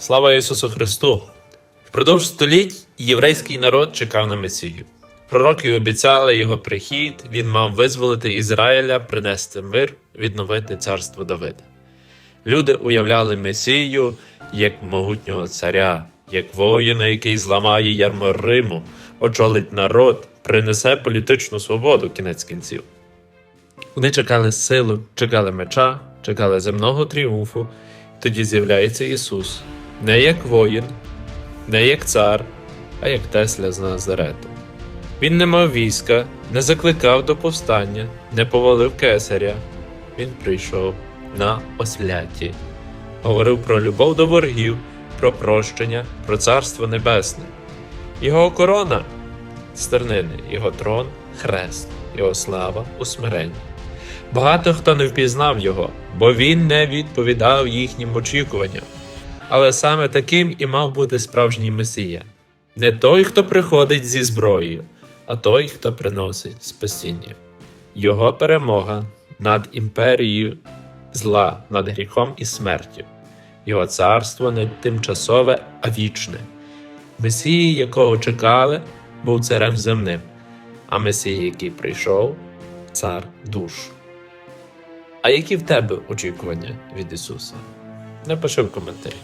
Слава Ісусу Христу! Впродовж століть єврейський народ чекав на Месію. Пророки обіцяли його прихід, він мав визволити Ізраїля, принести мир, відновити царство Давида. Люди уявляли Месію як могутнього царя, як воїна, який зламає ярмо Риму, очолить народ, принесе політичну свободу кінець кінців. Вони чекали силу, чекали меча, чекали земного тріумфу. Тоді з'являється Ісус не як воїн, не як цар, а як Тесля з Назарету. Він не мав війська, не закликав до повстання, не повалив кесаря. Він прийшов на осляті, говорив про любов до ворогів, про прощення, про царство небесне. Його корона стернини, його трон хрест, його слава у смиренні. Багато хто не впізнав його, бо він не відповідав їхнім очікуванням. Але саме таким і мав бути справжній Месія. Не той, хто приходить зі зброєю, а той, хто приносить спасіння. Його перемога над імперією зла, над гріхом і смертю. Його царство не тимчасове, а вічне. Месії, якого чекали, був царем земним, а Месія, який прийшов, цар душ. А які в тебе очікування від Ісуса? Напиши в коментарі.